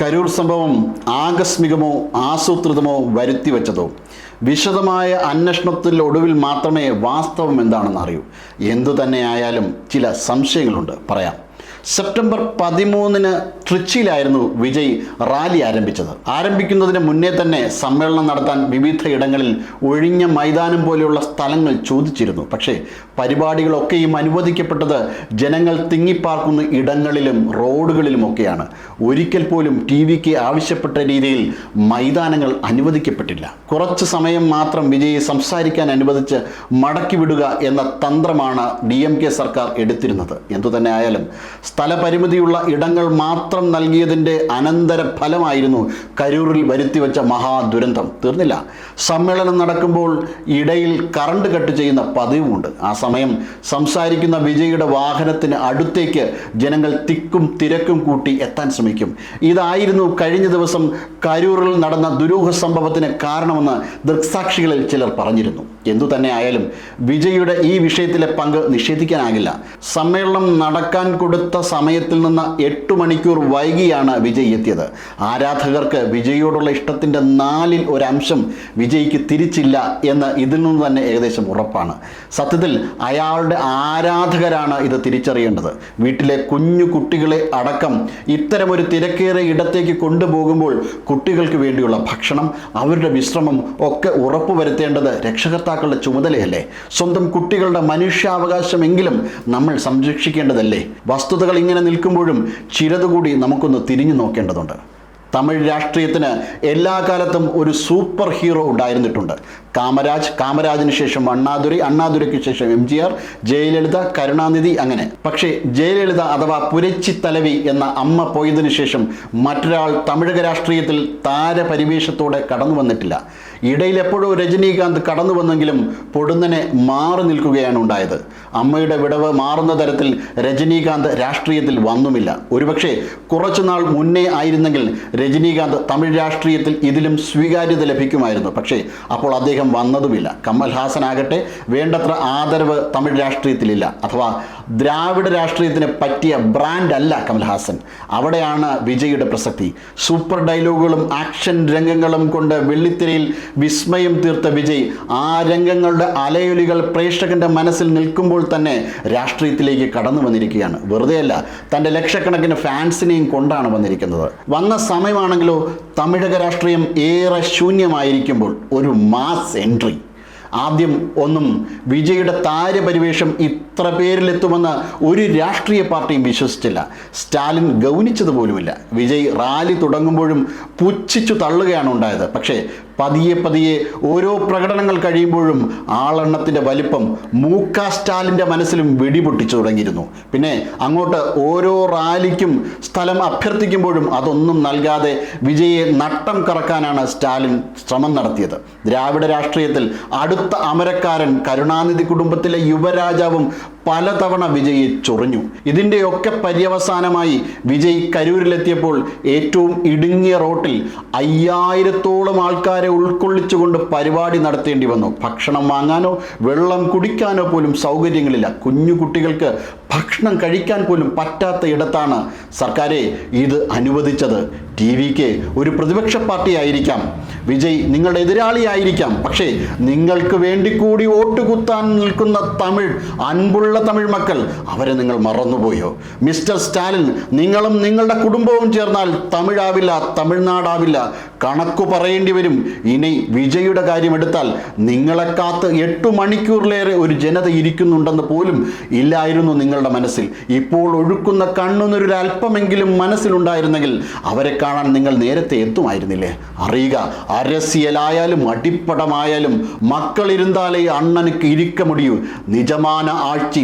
കരൂർ സംഭവം ആകസ്മികമോ ആസൂത്രിതമോ വരുത്തിവെച്ചതോ വിശദമായ അന്വേഷണത്തിൽ ഒടുവിൽ മാത്രമേ വാസ്തവം എന്താണെന്ന് അറിയൂ. എന്തു തന്നെയായാലും ചില സംശയങ്ങളുണ്ട്. പറയാം. സെപ്റ്റംബർ പതിമൂന്നിന് ട്രിച്ചിയിലായിരുന്നു വിജയ് റാലി ആരംഭിച്ചത്. ആരംഭിക്കുന്നതിന് മുന്നേ തന്നെ സമ്മേളനം നടത്താൻ വിവിധ ഇടങ്ങളിൽ ഒഴിഞ്ഞ മൈതാനം പോലെയുള്ള സ്ഥലങ്ങൾ ചോദിച്ചിരുന്നു. പക്ഷേ പരിപാടികളൊക്കെയും അനുവദിക്കപ്പെട്ടത് ജനങ്ങൾ തിങ്ങിപ്പാർക്കുന്ന ഇടങ്ങളിലും റോഡുകളിലുമൊക്കെയാണ്. ഒരിക്കൽ പോലും ടി വിക്ക് ആവശ്യപ്പെട്ട രീതിയിൽ മൈതാനങ്ങൾ അനുവദിക്കപ്പെട്ടില്ല. കുറച്ച് സമയം മാത്രം വിജയെ സംസാരിക്കാൻ അനുവദിച്ച് മടക്കി വിടുക എന്ന തന്ത്രമാണ് ഡി എം കെ സർക്കാർ എടുത്തിരുന്നത്. എന്തു തന്നെ ആയാലും സ്ഥലപരിമിതിയുള്ള ഇടങ്ങൾ മാത്രം നൽകിയതിന്റെ അനന്തര ഫലമായിരുന്നു കരൂരിൽ വരുത്തിവെച്ച മഹാദുരന്തം. തീർന്നില്ല. സമ്മേളനം നടക്കുമ്പോൾ ഇടയിൽ കറണ്ട് കട്ട് ചെയ്യുന്ന പതിവുമുണ്ട്. ആ സമയം സംസാരിക്കുന്ന വിജയുടെ വാഹനത്തിന് അടുത്തേക്ക് ജനങ്ങൾ തിക്കും തിരക്കും കൂട്ടി എത്താൻ ശ്രമിക്കും. ഇതായിരുന്നു കഴിഞ്ഞ ദിവസം കരൂറിൽ നടന്ന ദുരൂഹ സംഭവത്തിന് കാരണമെന്ന് ദൃക്സാക്ഷികളിൽ ചിലർ പറഞ്ഞിരുന്നു. എന്തു തന്നെ ആയാലും വിജയുടെ ഈ വിഷയത്തിലെ പങ്ക് നിഷേധിക്കാനാകില്ല. സമ്മേളനം നടക്കാൻ കൊടുത്ത സമയത്തിൽ നിന്ന് എട്ട് മണിക്കൂർ വൈകിയാണ് വിജയ് എത്തിയത്. ആരാധകർക്ക് വിജയോടുള്ള ഇഷ്ടത്തിന്റെ നാലിൽ ഒരംശം വിജയ്ക്ക് തിരിച്ചില്ല എന്ന് ഇതിൽ നിന്ന് തന്നെ ഏകദേശം ഉറപ്പാണ്. സത്യത്തിൽ അയാളുടെ ആരാധകരാണ് ഇത് തിരിച്ചറിയേണ്ടത്. വീട്ടിലെ കുഞ്ഞു കുട്ടികളെ അടക്കം ഇത്തരമൊരു തിരക്കേറിയ ഇടത്തേക്ക് കൊണ്ടുപോകുമ്പോൾ കുട്ടികൾക്ക് വേണ്ടിയുള്ള ഭക്ഷണം അവരുടെ വിശ്രമം ഒക്കെ ഉറപ്പുവരുത്തേണ്ടത് രക്ഷകർത്താക്കളുടെ ചുമതലയല്ലേ? സ്വന്തം കുട്ടികളുടെ മനുഷ്യാവകാശമെങ്കിലും നമ്മൾ സംരക്ഷിക്കേണ്ടതല്ലേ? വസ്തുതകൾ ഇങ്ങനെ നിൽക്കുമ്പോഴും ചിലതുകൂടി നമുക്കൊന്ന് തിരിഞ്ഞു നോക്കേണ്ടതുണ്ട്. തമിഴ് രാഷ്ട്രീയത്തിന് എല്ലാ കാലത്തും ഒരു സൂപ്പർ ഹീറോ ഉണ്ടായിരുന്നിട്ടുണ്ട്. കാമരാജ് കാമരാജിന് ശേഷം അണ്ണാദുരൈ അണ്ണാദുരയ്ക്ക് ശേഷം M G R Jayalalithaa Karunanidhi അങ്ങനെ. പക്ഷേ ജയലളിത അഥവാ പുരച്ചി തലവി എന്ന അമ്മ പോയതിനു ശേഷം മറ്റൊരാൾ തമിഴക രാഷ്ട്രീയത്തിൽ താരപരിവേഷത്തോടെ കടന്നു വന്നിട്ടില്ല. ഇടയിൽ എപ്പോഴും രജനീകാന്ത് കടന്നു വന്നെങ്കിലും പൊടുന്നനെ മാറി നിൽക്കുകയാണ് ഉണ്ടായത്. അമ്മയുടെ വിടവ് മാറുന്ന തരത്തിൽ രജനീകാന്ത് രാഷ്ട്രീയത്തിൽ വന്നുമില്ല. ഒരുപക്ഷെ കുറച്ചുനാൾ മുന്നേ ആയിരുന്നെങ്കിൽ രജനീകാന്ത് തമിഴ് രാഷ്ട്രീയത്തിൽ ഇതിലും സ്വീകാര്യത ലഭിക്കുമായിരുന്നു. പക്ഷേ അപ്പോൾ അദ്ദേഹം വന്നതുമില്ല. കമൽ ഹാസൻ ആകട്ടെ വേണ്ടത്ര ആദരവ് തമിഴ് രാഷ്ട്രീയത്തിലില്ല. അഥവാ ദ്രാവിഡ രാഷ്ട്രീയത്തിന് പറ്റിയ ബ്രാൻഡ് അല്ല കമൽഹാസൻ. അവിടെയാണ് വിജയുടെ പ്രസക്തി. സൂപ്പർ ഡയലോഗുകളും ആക്ഷൻ രംഗങ്ങളും കൊണ്ട് വെള്ളിത്തിരയിൽ വിസ്മയം തീർത്ത വിജയ് ആ രംഗങ്ങളുടെ അലയൊലികൾ പ്രേക്ഷകന്റെ മനസ്സിൽ നിൽക്കുമ്പോൾ തന്നെ രാഷ്ട്രീയത്തിലേക്ക് കടന്നു വന്നിരിക്കുകയാണ്. വെറുതെയല്ല തന്റെ ലക്ഷക്കണക്കിന് ഫാൻസിനെയും കൊണ്ടാണ് വന്നിരിക്കുന്നത്. വന്ന സമയമാണെങ്കിലോ തമിഴക രാഷ്ട്രീയം ഏറെ ശൂന്യമായിരിക്കുമ്പോൾ ഒരു മാസ് എൻട്രി ആദ്യം ഒന്നും വിജയുടെ താരപരിവേഷം ഇത്ര പേരിലെത്തുമെന്ന് ഒരു രാഷ്ട്രീയ പാർട്ടിയും വിശ്വസിച്ചില്ല. സ്റ്റാലിൻ ഗൗനിച്ചതുപോലുമില്ല. വിജയ് റാലി തുടങ്ങുമ്പോഴും പുച്ഛിച്ചു തള്ളുകയാണ് ഉണ്ടായത്. പക്ഷേ പതിയെ പതിയെ ഓരോ പ്രകടനങ്ങൾ കഴിയുമ്പോഴും ആളെണ്ണത്തിന്റെ വലിപ്പം മൂക്ക സ്റ്റാലിന്റെ മനസ്സിലും വെടിപൊട്ടിച്ചു തുടങ്ങിയിരുന്നു. പിന്നെ അങ്ങോട്ട് ഓരോ റാലിക്കും സ്ഥലം അഭ്യർത്ഥിക്കുമ്പോഴും അതൊന്നും നൽകാതെ വിജയെ നട്ടം കറക്കാനാണ് സ്റ്റാലിൻ ശ്രമം നടത്തിയത്. ദ്രാവിഡ രാഷ്ട്രീയത്തിൽ അടുത്ത അമരക്കാരൻ കരുണാനിധി കുടുംബത്തിലെ യുവരാജാവും പലതവണ വിജയി ചൊറിഞ്ഞു. ഇതിന്റെയൊക്കെ പര്യവസാനമായി വിജയ് കരൂരിലെത്തിയപ്പോൾ ഏറ്റവും ഇടുങ്ങിയ റോട്ടിൽ അയ്യായിരത്തോളം ആൾക്കാരെ ഉൾക്കൊള്ളിച്ചുകൊണ്ട് പരിപാടി നടത്തേണ്ടി വന്നു. ഭക്ഷണം വാങ്ങാനോ വെള്ളം കുടിക്കാനോ പോലും സൗകര്യങ്ങളില്ല. കുഞ്ഞു കുട്ടികൾക്ക് ഭക്ഷണം കഴിക്കാൻ പോലും പറ്റാത്ത ഇടത്താണ് സർക്കാരെ ഇത് അനുവദിച്ചത്. ടി വിക്ക് ഒരു പ്രതിപക്ഷ പാർട്ടി ആയിരിക്കാം. വിജയ് നിങ്ങളുടെ എതിരാളിയായിരിക്കാം പക്ഷേ നിങ്ങൾക്ക് വേണ്ടി കൂടി വോട്ട് കുത്താൻ നിൽക്കുന്ന തമിഴ് അൻപുള്ള തമിഴ് മക്കൾ അവരെ നിങ്ങൾ മറന്നുപോയോ? മിസ്റ്റർ സ്റ്റാലിൻ നിങ്ങളും നിങ്ങളുടെ കുടുംബവും ചേർന്നാൽ തമിഴാവില്ല തമിഴ്നാടാവില്ല. കണക്കു പറയേണ്ടി വരും. ഇനി വിജയുടെ കാര്യമെടുത്താൽ നിങ്ങളെ കാത്ത് എട്ടു മണിക്കൂറിലേറെ ഒരു ജനത ഇരിക്കുന്നുണ്ടെന്ന് പോലും ഇല്ലായിരുന്നു നിങ്ങളുടെ മനസ്സിൽ. ഇപ്പോൾ ഒഴുക്കുന്ന കണ്ണുന്നൊരൽപ്പമെങ്കിലും മനസ്സിലുണ്ടായിരുന്നെങ്കിൽ അവരെ കാണാൻ നിങ്ങൾ നേരത്തെ എത്തുമായിരുന്നില്ലേ? അറിയുക അരസിയലായാലും അടിപ്പടമായാലും മക്കളിരുന്നാലേ അണ്ണനുക്ക് ഇരിക്ക മുടിയൂ നിജമാന ആഴ്ചി